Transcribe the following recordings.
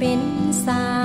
เป็นสา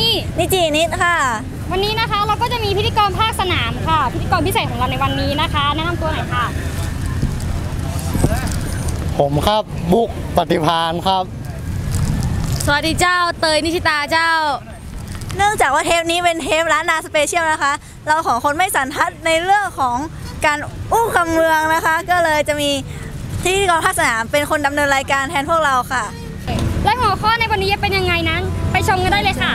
นธุดาและนี่นิจินิดค่ะ วันนี้นะคะเราก็จะมีพิธีกรภาคสนามค่ะ พิธีกรพิเศษของเราในวันนี้นะคะแนะนำตัวหน่อยค่ะ ผมครับบุกปฏิพานครับ สวัสดีเจ้าเตยนิชิตาเจ้า เนื่องจากว่าเทปนี้เป็นเทปล้านนาสเปเชียลนะคะ เราของคนไม่สันทัดในเรื่องของการอู้คำเมืองนะคะ ก็เลยจะมีพิธีกรภาคสนามเป็นคนดำเนินรายการแทนพวกเราค่ะ และหัวข้อในวันนี้จะเป็นยังไงนั้น ไปชมกันได้เลยค่ะ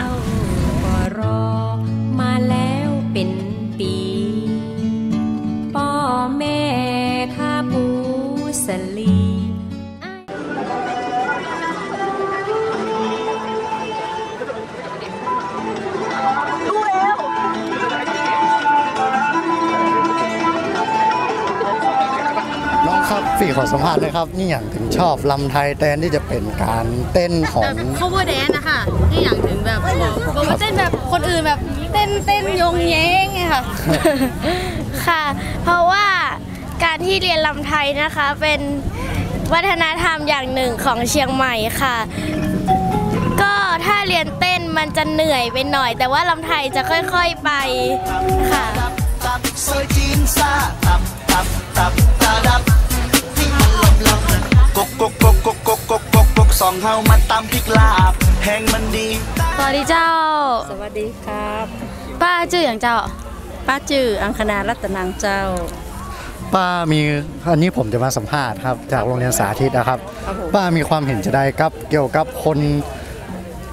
แม่ข้าปูสลีน้องครับฝีขอสัมภาษณ์เลยครับ นี่อย่างถึงชอบลำไทยแทนที่จะเป็นการเต้นของ cover dance นะคะที่อย่างถึงแบบบอกว่าเต้นแบบคนอื่นแบบเต้นเต้นยงแย้งไงค่ะ ค่ะ เพราะว่าการที่เรียนลำไทยนะคะเป็นวัฒนธรรมอย่างหนึ่งของเชียงใหม่ค่ะ ก็ถ้าเรียนเต้นมันจะเหนื่อยไปหน่อย แต่ว่าลำไทยจะค่อยๆไปค่ะซอยจีนซาตับตับตับตาดับนี่มันลบลบกกกกกกกกกกกกกสองเฮามาตำพริกลาบแห้งมันดีสวัสดีเจ้า สวัสดีครับ ป้าชื่ออย่างเจ้า ป้าจื่ออังคณารัตนังเจ้า ป้ามีอันนี้ผมจะมาสัมภาษณ์ครับจากโรงเรียนสาธิตนะครับ ครับผม ป้ามีความเห็นจะได้กับเกี่ยวกับคน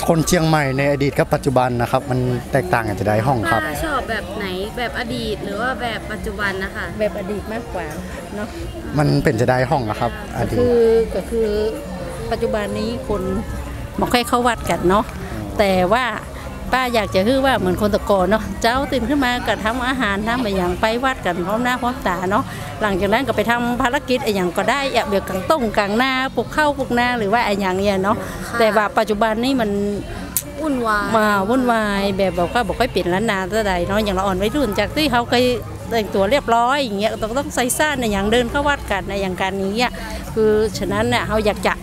คนเชียงใหม่ในอดีตกับปัจจุบันนะครับ มันแตกต่างกันจะได้ห้องครับ ป้าชอบแบบไหนแบบอดีตหรือว่าแบบปัจจุบันนะคะแบบอดีตมากกว่าเนาะมันเป็นจะได้ห้องนะครับอดีต คือก็คือปัจจุบันนี้คนไม่ค่อยเข้าวัดกันเนาะแต่ว่า ป้าอยากจะคือว่าเหมือนคนแตะกอนเนาะเจ้าตื่นขึ้นมาก็ทำอาหารทำอะไรอย่างไปวัดกันพร้อมหน้าพร้อมตาเนาะหลังจากนั้นก็ไปทำภารกิจอะไรอย่างก็ได้อย่างเบียกกลางต้งกลางหน้าปลูกข้าวปลูกนาหรือว่าอะไรอย่างเงี้ยเนาะแต่ว่าปัจจุบันนี่มันวุ่นวายมาวุ่นวายแบบบอกว่าบอกค่อยเปลี่ยนล้านนาเท่าใดเนาะอย่างเราอ่อนไว้รุ่นจากที่เขาเคยแต่งตัวเรียบร้อยอย่างเงี้ยต้องต้องใส่ซ่านในอย่างเดินเข้าวัดกันในอย่างการนี้ยคือฉะนั้นเนี่ยเขาอยากจะ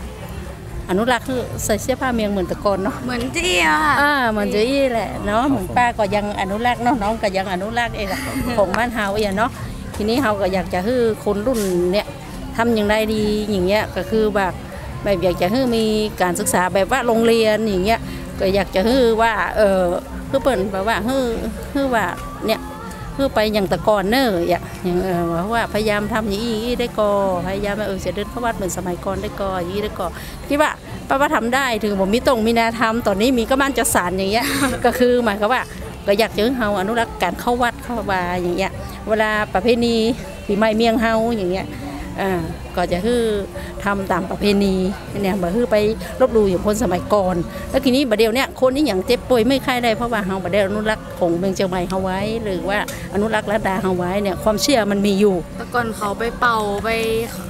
อนุรักษ์คือใส่เสื้อผ้าเมียงเหมือนแตะกอนเนาะเหมือนจี้อะค่ะอ่าเหมือนจะอี้แหละเนาะเหมือนป้าก็ยังอนุรักษ์เนาะน้องก็ยังอนุรักษ์เองอะของบ้านเฮาเองเนาะทีนี้เฮาก็อยากจะให้คนรุ่นเนี่ยทำอย่างไรดีอย่างเงี้ยก็คือแบบแบบอยากจะให้มีการศึกษาแบบว่าโรงเรียนอย่างเงี้ยก็อยากจะฮือว่าเออคือเปิ่นแบบว่าฮือฮือว่าเนี่ย คือไปอย่างตะกอนเนออย่างอย่างเออว่าพยายามทำอย่างนี้ได้ก่อพยายามเออเสียเดินเข้าวัดเหมือนสมัยก่อนได้ก่ออย่างนี้ได้ก่อคิดว่าป้าว่าทำได้ถึงผมมีตรงมีแนาทำตอนนี้มีก็บ้านจะสารอย่างเงี้ยก็คือหมายความว่าก็อยากจะเฮาอนุรักษ์การเข้าวัดเข้าวาอย่างเงี้ยเวลาประเพณีปีใหม่เมียงเฮาอย่างเงี้ย ก็จะคือทำตามประเพณีเนี่ยบ่คือไปลบหลู่อย่างคนสมัยก่อน แล้วทีนี้บัดเดียวเนี่ยคนนี่อย่างเจ็บป่วยไม่ไข้ได้เพราะว่าเฮาบัดเดียวอนุรักษ์ของเมืองเชียงใหม่เฮาไว้ หรือว่าอนุรักษ์ละดาเฮาไว้เนี่ยความเชื่อมันมีอยู่แต่ก่อนเขาไปเป่าไป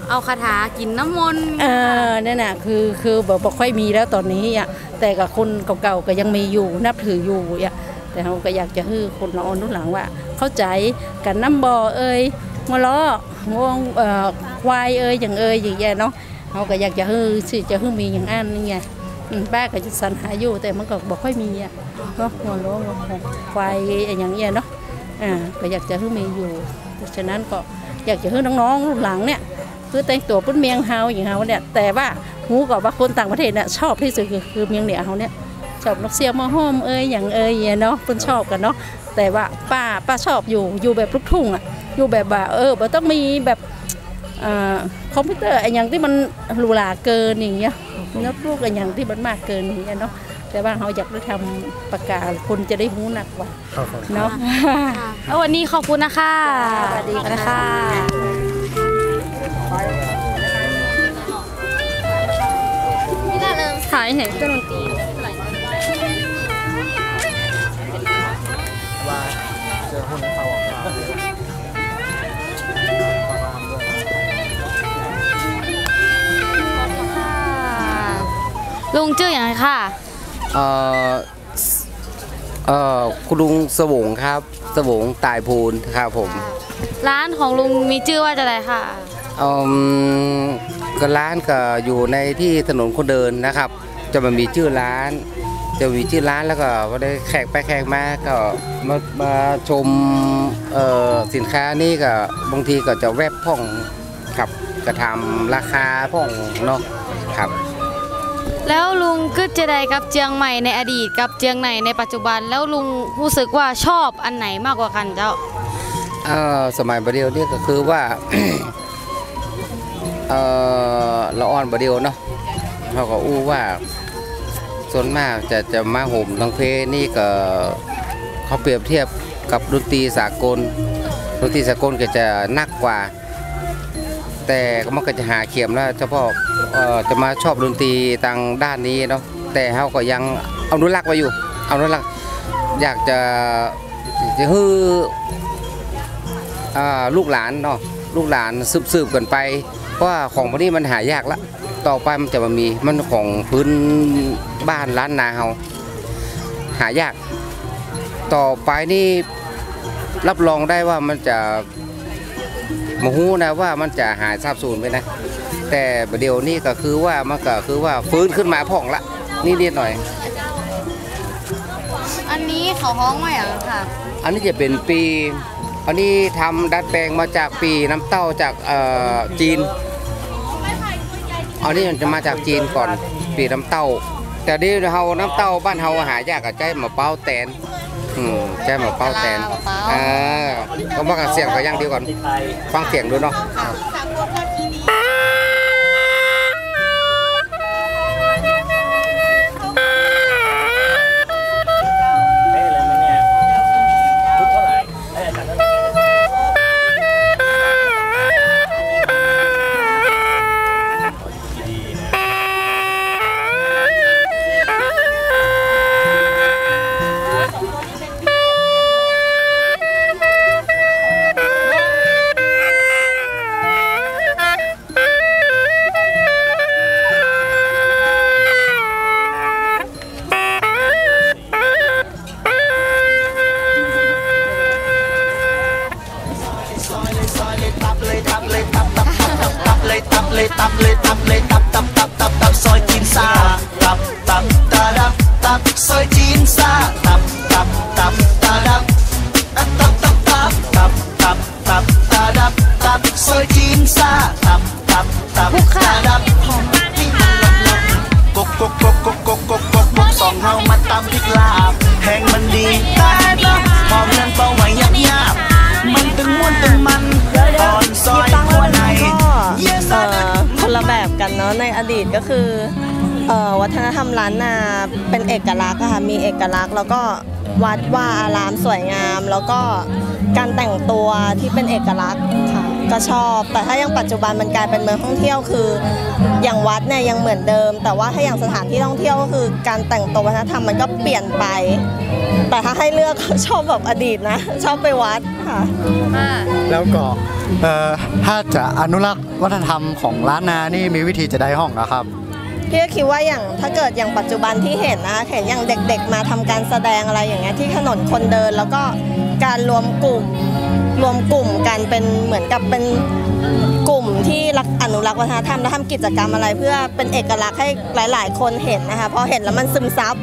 เอาคาถากินน้ำมนต์เออนั่นน่ะคือคือแบบบ่ค่อยมีแล้วตอนนี้อะแต่กับคนเก่าๆก็ยังมีอยู่นับถืออยู่อะแต่เราก็อยากจะให้คนเราอนุหลังว่า เข้าใจกันน้ำบ่อเอ้ย มะล้องวงควายเอ้ยอย่างเอ้ยอย่างเงี้ยเนาะเขาก็อยากจะให้สิจะให้มีอย่างอันนี่ไงป้าก็จะสรรหาอยู่แต่มันก็บ่ค่อยมีอะเนาะหัวล้หัวควายอย่างเงี้ยเนาะอ่าก็อยากจะให้มีอยู่เพราะฉะนั้นก็อยากจะให้น้องๆรุ่นหลังเนี่ยคือแต่งตัวเป็นเมียงเฮาอย่างเฮาเนี่ยแต่ว่าหูกับว่าคนต่างประเทศเนี่ยชอบที่สุดคือคือเมียงเหนือเฮาเนี่ยชอบนกเสียงมาห้อมเอ้ยอย่างเอ้ยเนาะเพิ่นชอบกันเนาะแต่ว่าป้าป้าชอบอยู่อยู่แบบลูกทุ่งอะ อยู่แบบว่าเออบ่ต้องมีแบบอ่าคอมพิวเตอร์ไอ้อย่างที่มันหรูหราเกินอย่างเงี้ยโน้ตบุ๊กไอ้อย่างที่มันมากเกินอย่างเงี้ยเนาะแต่ว่าเขาอยากได้ทำประกาศคนจะได้หูหนักกว่าเนาะแล้ววันนี้ขอบคุณนะคะสวัสดีค่ะนะคะไม่ได้เลยขายเห็นเครื่องดนตรี ลุงชื่ออย่างไรค่ะเอ่อสเอ่อคุณลุงสวงครับสวงตายพูนครับผมร้านของลุงมีชื่อว่าจะอะไรค่ะเอ่อก็ร้านก็อยู่ในที่ถนนคนเดินนะครับ จะมามีชื่อร้าน จะมีชื่อร้านแล้วก็ว่าได้แขกไปแขกมาก็มามาชมเอ่อสินค้านี่ก็บางทีก็จะแวบพ่องครับกระทำราคาพ่องเนาะครับ แล้วลุงกึดจะได้กับเจียงใหม่ในอดีตกับเจียงไหนในปัจจุบัน แล้วลุงรู้สึกว่าชอบอันไหนมากกว่ากันเจ้าเออสมัยบดเดียวนี่ก็คือว่าเออละอ่อนบดเดียวเนาะเขาก็อู้ว่าส่วนมากจะจะมาห่มทางเพนี่ก็เขาเปรียบเทียบกับดนตรีสากลดนตรีสากลก็จะนักกว่า แต่มันก็จะหาเขียมแล้วเฉพาะจะมาชอบดนตรีทางด้านนี้เนาะแต่เขาก็ยังเอานุรักษ์ไว้อยู่เอานุรักษ์อยากจะจะฮือลูกหลานเนาะลูกหลานสืบสืบๆกันไปเพราะว่าของพวกนี้มันหายากละต่อไปมันจะมามีมันของพื้นบ้านล้านนาเฮาหายาก ต่อไปนี่รับรองได้ว่ามันจะ มหูนะว่ามันจะหายทราบสูญไปนะ แต่ประเดี๋ยวนี้ก็คือว่ามันก็คือว่าฟื้นขึ้นมาพ่องละนี่นิดหน่อย อันนี้เขาฮ้องว่าอย่างค่ะ อันนี้จะเป็นปีอันนี้ทำดัดแปลงมาจากปีน้ำเต้าจากเอ่อจีนอันนี้มันจะมาจากจีนก่อนปีน้ำเต้า แต่นี่เฮาน้ำเต้าบ้านเฮาหายากกับใจมะเป้าแตน อืมใจมะเป้าแตนมะเป้าเออก็มากับเสียงก็ยังเดียวก่อน ฟังเสียงดูเนาะเล อกลักษณ์อะค่ะมีเอกลักษณ์ แล้วก็วัดว่าอารามสวยงาม แล้วก็การแต่งตัวที่เป็นเอกลักษณ์ค่ะก็ชอบ แต่ถ้ายังปัจจุบันมันกลายเป็นเมืองท่องเที่ยวคือ อย่างวัดเนี่ยยังเหมือนเดิม แต่ว่าถ้าอย่างสถานที่ท่องเที่ยวก็คือ การแต่งตัววัฒนธรรมมันก็เปลี่ยนไป แต่ถ้าให้เลือกก็ชอบแบบอดีตนะ ชอบไปวัดค่ะแล้วก็ถ้าจะอนุรักษ์วัฒนธรรมของล้านนานี่มีวิธีจะได้ห้องนะครับ พี่ก็คิดว่าอย่างถ้าเกิดอย่างปัจจุบันที่เห็นนะคะเห็นอย่างเด็กๆ มาทำการแสดงอะไรอย่างเงี้ยที่ถนนคนเดินแล้วก็การรวมกลุ่มรวมกลุ่มกันเป็นเหมือนกับเป็นกลุ่มที่รักอนุรักษ์วัฒนธรรมและทำกิจกรรมอะไรเพื่อเป็นเอกลักษณ์ให้หลาย ๆ คนเห็นนะคะพอเห็นแล้วมันซึมซับ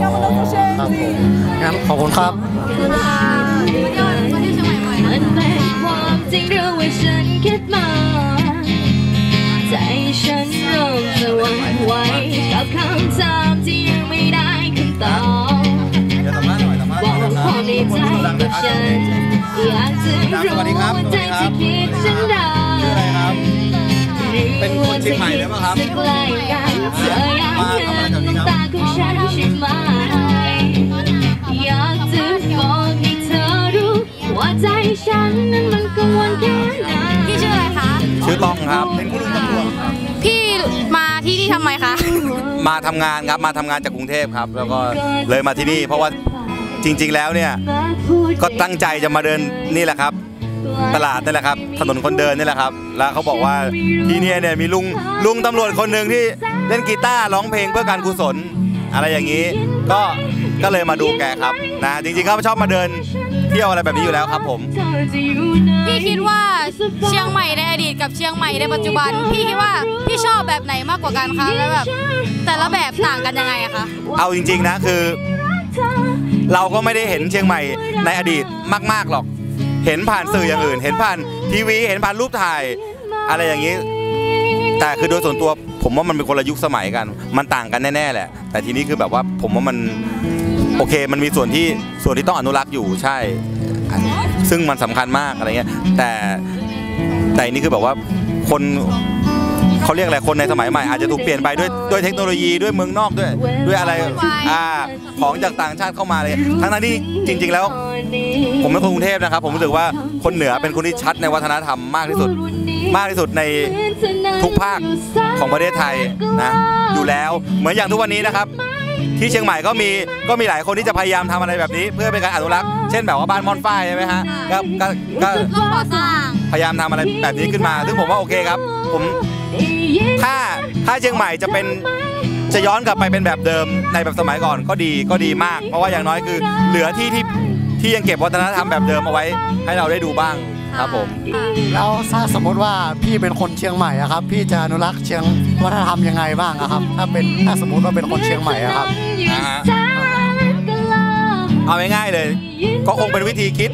ครับผมงั้นขอบคุณครับมันเป็นความจริงหรือว่าฉันคิดมา ไหวกับคำถามที่ยังไม่ได้คำตอบบอกความในใจกับฉันอยากจะรู้ว่าใจจะคิดฉันได้เป็นคนเชียงใหม่หรือเปล่าครับจะใกล้กันเธออยากเห็นน้ำตาของฉันใช่ไหมอยากจะบอกให้เธอรู้ว่าใจฉันนั้นมันกังวลแค่ไหนพี่ชื่ออะไรคะชื่อต้องครับเป็นคุณลุงตำรวจพี่มา ทำไมคะ มาทำงานครับมาทำงานจากกรุงเทพครับ แล้วก็เลยมาที่นี่ เพราะว่าจริง ๆ แล้วเนี่ยก็ตั้งใจจะมาเดินนี่แหละครับ ตลาดนี่แหละครับ ถนนคนเดินนี่แหละครับ แล้วเขาบอกว่าที่เนี่ยเนี่ยมีลุงลุงตำรวจคนหนึ่งที่เล่นกีตาร์ร้องเพลงเพื่อการกุศล อะไรอย่างนี้ ก็ก็เลยมาดูแกครับนะจริงๆเขาชอบมาเดิน เที่ยวอะไรแบบนี้อยู่แล้วครับผม พี่คิดว่าเชียงใหม่ในอดีตกับเชียงใหม่ในปัจจุบัน พี่คิดว่าพี่ชอบแบบไหนมากกว่ากันคะแล้วแบบแต่ละแบบต่างกันยังไงอะคะเอาจริงๆนะคือ เราก็ไม่ได้เห็นเชียงใหม่ในอดีตมาก ๆหรอก เห็นผ่านสื่ออย่างอื่น เห็นผ่านทีวี เห็นผ่านรูปถ่าย อะไรอย่างนี้ แต่คือโดยส่วนตัวผมว่ามันเป็นคนละยุคสมัยกัน มันต่างกันแน่ๆแหละ แต่ทีนี้คือแบบว่าผมว่ามัน โอเคมันมีส่วนที่ส่วนที่ต้องอนุรักษ์อยู่ใช่ ซึ่งมันสำคัญมากอะไรเงี้ยแต่แต่อันนี่คือแบบว่าคนเขาเรียกอะไรคนในสมัยใหม่อาจจะถูกเปลี่ยนไปด้วยด้วยเทคโนโลยีด้วยเมืองนอกด้วยด้วยอะไรอ่าของจากต่างชาติเข้ามาเลย ทั้งนั้นที่จริง ๆ แล้ว ผมเป็นคนกรุงเทพนะครับ ผมรู้สึกว่าคนเหนือเป็นคนที่ชัดในวัฒนธรรมมากที่สุด มากที่สุดในทุกภาคของประเทศไทยนะอยู่แล้วเหมือนอย่างทุกวันนี้นะครับ ที่เชียงใหม่ก็มีก็มีหลายคนที่จะพยายามทำอะไรแบบนี้ เพื่อเป็นการอนุรักษ์เช่นแบบว่าบ้านมอนฝ้ายใช่ไหมฮะก็ก็ก็ร่วมก่อสร้างพยายามทำอะไรแบบนี้ขึ้นมา ซึ่งผมว่าโอเคครับ ผมถ้าถ้าเชียงใหม่จะเป็นจะย้อนกลับไปเป็นแบบเดิมในแบบสมัยก่อนก็ดีก็ดีมาก เพราะว่าอย่างน้อยคือ เหลือที่ที่ที่ยังเก็บวัฒนธรรมแบบเดิมเอาไว้ ให้เราได้ดูบ้าง ครับผม แล้วถ้าสมมติว่าพี่เป็นคนเชียงใหม่อะครับ พี่จะอนุรักษ์เชียงวัฒนธรรมยังไงบ้างอะครับ ถ้าเป็นถ้าสมมติว่าเป็นคนเชียงใหม่อะครับนะฮะเอาง่ายๆเลย ก็คงเป็นวิธีคิด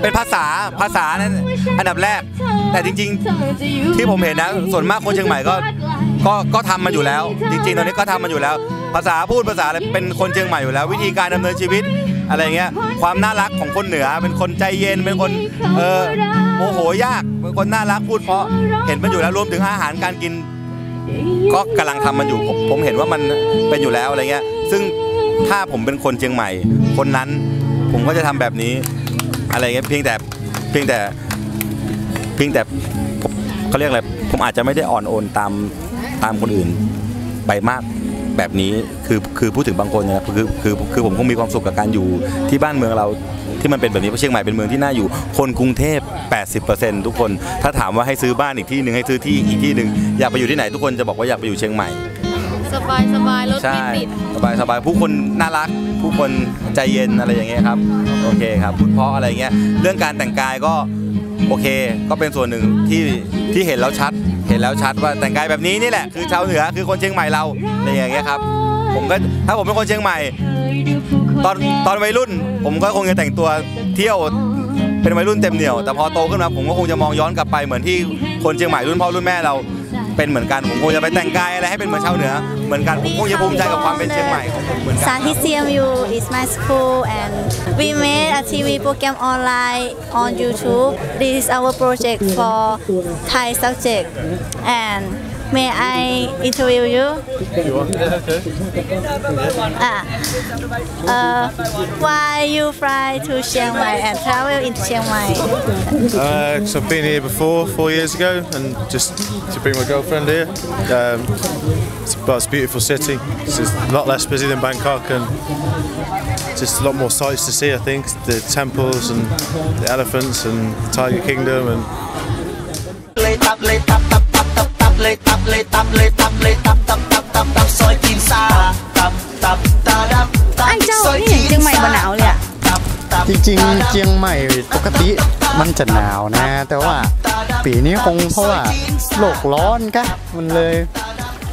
เป็นภาษาภาษานั้นอันดับแรก แต่จริงๆ ที่ผมเห็นนะ ส่วนมากคนเชียงใหม่ก็ก็ก็ทำมาอยู่แล้ว จริงๆ ตอนนี้ก็ทำมาอยู่แล้ว ภาษาพูดภาษาอะไรเป็นคนเชียงใหม่อยู่แล้ว วิธีการดำเนินชีวิต อะไรเงี้ยความน่ารักของคนเหนือ เป็นคนใจเย็นเป็นคนเออโมโหยากเป็นคนน่ารักพูดเพราะเห็นมันอยู่แล้วรวมถึงอาหารการกิน ก็กำลังทำมันอยู่ผมผมเห็นว่ามันเป็นอยู่แล้วอะไรเงี้ย ซึ่งถ้าผมเป็นคนเชียงใหม่ คนนั้นผมก็จะทำแบบนี้ อะไรเงี้ยเพียงแต่เพียงแต่เพียงแต่เขาเรียกอะไรผมอาจจะไม่ได้อ่อนโอนตามตามคนอื่นไปมาก แบบนี้คือคือพูดถึงบางคนนะครับคือคือคือผมคงมีความสุขกับการอยู่ที่บ้านเมืองเราที่มันเป็นแบบนี้เพราะเชียงใหม่เป็นเมืองที่น่าอยู่ คนกรุงเทพ 80%ทุกคน ถ้าถามว่าให้ซื้อบ้านอีกที่หนึ่งให้ซื้อที่อีกที่หนึ่งอยากไปอยู่ที่ไหนทุกคนจะบอกว่าอยากไปอยู่เชียงใหม่ สบายสบายรถใช่ไม่ติด สบายสบายผู้คนน่ารัก ผู้คนใจเย็นอะไรอย่างเงี้ยครับโอเคครับพูดเพราะอะไรเงี้ยเรื่องการแต่งกายก็โอเค ก็เป็นส่วนหนึ่งที่ที่เห็นแล้วชัด เห็นแล้วชัดว่าแต่งกายแบบนี้นี่แหละคือชาวเหนือคือคนเชียงใหม่เราอะไรอย่างเงี้ยครับผมก็ถ้าผมเป็นคนเชียงใหม่ ตอนตอนวัยรุ่น ผมก็คงจะแต่งตัวเที่ยวเป็นวัยรุ่นเต็มเหนียวแต่พอโตขึ้นมาผมก็คงจะมองย้อนกลับไปเหมือนที่คนเชียงใหม่รุ่นพ่อรุ่นแม่เรา เป็นเหมือนกันผมคงจะไปแต่งกายอะไรให้เป็นเหมือนชาวเหนือเหมือนกันผมคงจะภูมิใจกับความเป็นเชียงใหม่ของผมเหมือนกัน Sahit CMU is my school and we made a TV program online on YouTube. This is our project for Thai subject and may I interview you? Ah, uh, why you fly to Chiang Mai and travel in Chiang Mai? Uh, so I've been here before, four years ago, and just to bring my girlfriend here. Um, it's, well, it's a beautiful city. It's a lot less busy than Bangkok, and just a lot more sights to see. I think the temples and the elephants and the Tiger Kingdom, and เลยตับเลยตับตับตับตับตับเลยตับเลยตับเลยตับเลยตับตับตับตับตับซอยตีนซาตับตับตาดับตับไอ้เจ้าซอยนี่เห็นเชียงใหม่บ่หนาวเลยอะตับตับจริงๆเชียงใหม่ปกติมันจะหนาวนะ แต่ว่าปีนี้คงเพราะว่าโลกร้อนกะมันเลย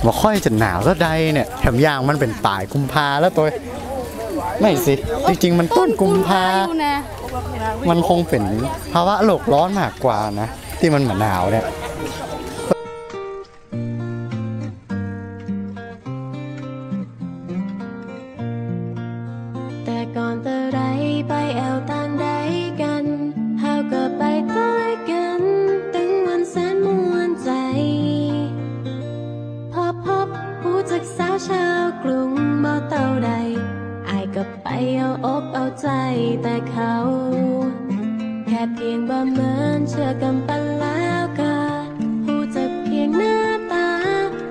บ่ค่อยจะหนาวก็ใดเนี่ยแถมยางมันเป็นปลายกุมภาแล้วตัวไม่สิ จริงๆ มันต้นกุมภา มันคงเป็นภาวะโลกร้อนมากกว่านะ ที่มันเหมือนหนาวเนี่ย ไปเอาอกเอาใจแต่เขา แค่เพียงบ่เหมือนเชื่อกันปแล้วก็ผู้จะเพียงหน้าตา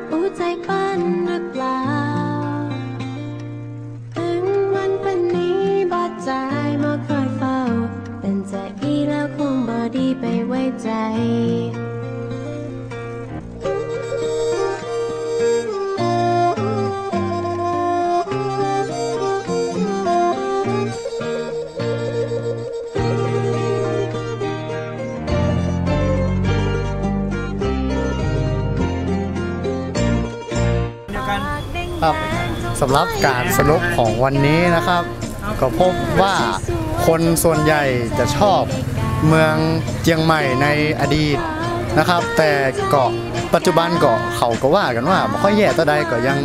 ผู้ใจปั้นหรือเปล่า ถึงวันเป็นนี้บอดใจมาคอยเฝ้า เป็นใจอีแล้วคงบอดีไปไว้ใจ ครับสำหรับการสรุปของวันนี้นะครับ ก็พบว่าคนส่วนใหญ่จะชอบเมืองเจียงใหม่ในอดีตนะครับ แต่ก็ปัจจุบันก็เขาก็ว่ากันว่าไม่ค่อยแย่ต่อใดก็ยัง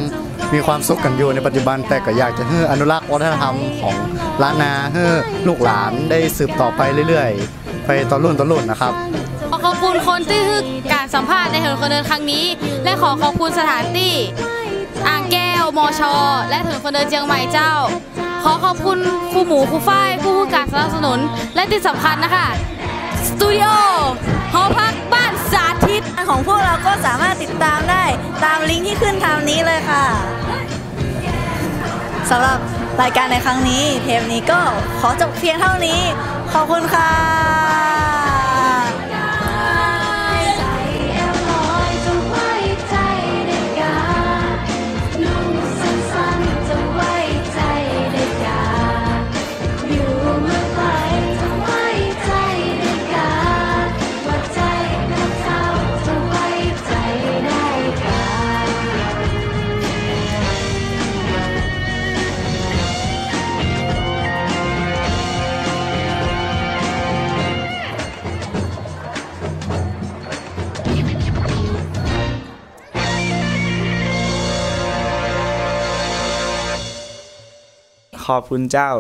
มีความสุขกันอยู่ในปัจจุบันแต่ก็อยากจะให้อนุรักษ์วัฒนธรรมของล้านนาให้ลูกหลานได้สืบต่อไปเรื่อยๆ ไปต่อรุ่นต่อรุ่นนะครับขอขอบคุณคนที่ให้การสัมภาษณ์ในถนนคนเดินครั้งนี้ และขอขอบคุณสถานที่ อ่างแก้วมอชอและถนนคนเดินเชียงใหม่เจ้า ขอขอบคุณครูหมูครูฝ้ายผู้ให้การสนับสนุน และที่สำคัญนะคะ สตูดิโอหอพักบ้านสาธิตของพวกเราก็สามารถติดตามได้ตามลิงก์ที่ขึ้นทางนี้เลยค่ะสำหรับรายการในครั้งนี้ เทปนี้ก็ขอจบเพียงเท่านี้ ขอบคุณค่ะจะ ขอบคุณเจ้า